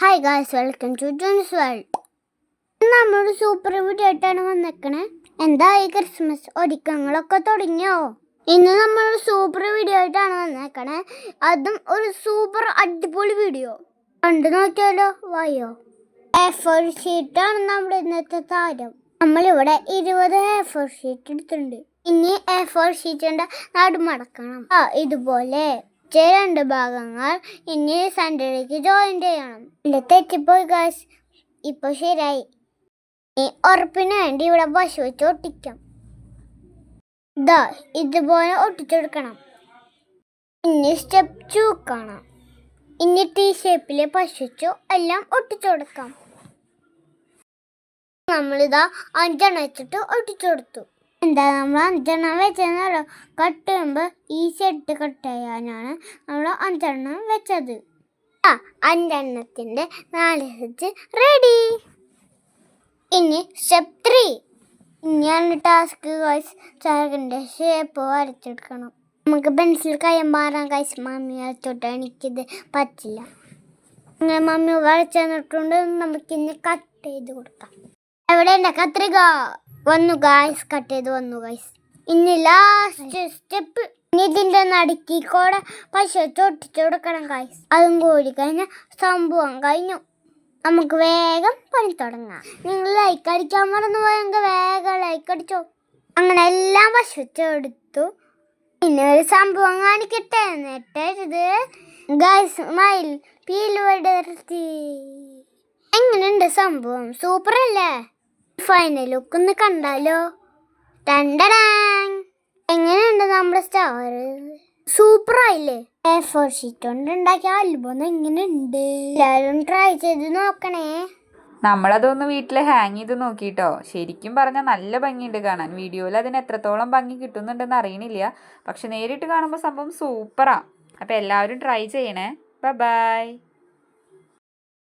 Hi guys welcome to John's world നമ്മളൊരു super video ആയിട്ടാണ് വന്നേക്കണേ. എന്താ ഈ ക്രിസ്മസ് ഒരുക്കങ്ങളൊക്കെ തുടങ്ങിയോ? ഇന്ന് നമ്മളൊരു സൂപ്പർ വീഡിയോ ആയിട്ടാണ് വന്നേക്കണേ. അതും ഒരു സൂപ്പർ അടിപൊളി വീഡിയോ കണ്ടു നോക്കിയാലോ? വായോ. എഫോർ ഫോർ ഷീറ്റാണ് നമ്മുടെ ഇന്നത്തെ താരം. നമ്മളിവിടെ ഇരുപത് എഫോർ ഫോർ ഷീറ്റ് എടുത്തിട്ടുണ്ട്. ഇനി എഫോർ ഷീറ്റിന്റെ നടുമടക്കണം ആ ഇതുപോലെ. ഈ രണ്ട് ഭാഗങ്ങൾ ഇനി സെന്ററിലേക്ക് ജോയിൻ ചെയ്യണം. എന്റെ തെറ്റിപ്പോയി കാശ് ഇപ്പൊ ശരിയായി. ഈ ഉറപ്പിന് വേണ്ടി ഇവിടെ പശു വെച്ച് ഒട്ടിക്കാം. ഇതാ ഇതുപോലെ ഒട്ടിച്ചെടുക്കണം. ഇനി സ്റ്റെപ്പ് ചൂക്കണം ഇനി ടീ ഷേപ്പിലെ പശുച്ചു എല്ലാം ഒട്ടിച്ചു കൊടുക്കാം നമ്മളിതാ അഞ്ചെണ്ണം വെച്ചിട്ട് ഒട്ടിച്ചു കൊടുത്തു എന്താ നമ്മൾ അഞ്ചെണ്ണം വെച്ചെന്നല്ലോ കട്ട് ചെയ്യുമ്പോൾ ഈസി ആയിട്ട് കട്ട് ചെയ്യാനാണ് നമ്മൾ അഞ്ചെണ്ണം വെച്ചത്. ആ അഞ്ചെണ്ണത്തിന്റെ നാല് വെച്ച് റെഡി ഇനി സ്റ്റെപ്പ് ത്രീ ഇനിയാണ് ടാസ്ക് വൈസ് ചാർഗിന്റെ ഷേപ്പ് വരച്ചെടുക്കണം. നമുക്ക് പെൻസിൽ കയ്യം മാറാൻ കഴിച്ച് മമ്മി വരച്ചോട്ടെ? എനിക്കിത് പറ്റില്ല. അങ്ങനെ മമ്മി വരച്ചു തന്നിട്ടുണ്ട്. നമുക്കിന്ന് കട്ട് ചെയ്ത് കൊടുക്കാം. എവിടെ ഉണ്ട് കത്രിക? വന്നു ഗായ്സ് കട്ട് ചെയ്ത് വന്നു ഗായ്സ് ഇനി ലാസ്റ്റ് സ്റ്റെപ്പ് ഇനി ഇതിന്റെ നടുക്കി കൂടെ പശു ചൊട്ടിച്ചു കൊടുക്കണം ഗായ്സ് അതും കൂടി കഴിഞ്ഞാൽ സംഭവം കഴിഞ്ഞു. നമുക്ക് വേഗം പണി തുടങ്ങാം. നിങ്ങൾ ലൈക്ക് അടിക്കാൻ മറന്നു പോയെങ്കിൽ വേഗം ലൈക്ക് അടിച്ചോ. അങ്ങനെ എല്ലാം പശുച്ചെടുത്തു പിന്നെ ഒരു സംഭവം കാണിക്കട്ടെ എന്നിട്ടത് ഗൈസ് മയിൽ പീൽ വിടർത്തി എങ്ങനെയുണ്ട് സംഭവം? സൂപ്പർ അല്ലേ? ഫൈനൽ ലുക്ക് ഒന്ന് കണ്ടാലോ? രണ്ടടാങ് എങ്ങനെയുണ്ട് നമ്മുടെ സ്റ്റാർ സൂപ്പർ ആയില്ലേ എ ഫോർ ഷീറ്റ് കൊണ്ട് ഉണ്ടാക്കിയ ആൽബം എങ്ങനെയുണ്ട്? എല്ലാവരും ട്രൈ ചെയ്ത് നോക്കണേ. നമ്മളതൊന്ന് വീട്ടിൽ ഹാങ് ചെയ്ത് നോക്കിട്ടോ. ശരിക്കും പറഞ്ഞാൽ നല്ല ഭംഗിയുണ്ട് കാണാൻ. വീഡിയോയിൽ അതിന് എത്രത്തോളം ഭംഗി കിട്ടുന്നുണ്ടെന്ന് അറിയണില്ല. പക്ഷെ നേരിട്ട് കാണുമ്പോൾ സംഭവം സൂപ്പറാ. അപ്പോൾ എല്ലാവരും ട്രൈ ചെയ്യണേ. ബൈ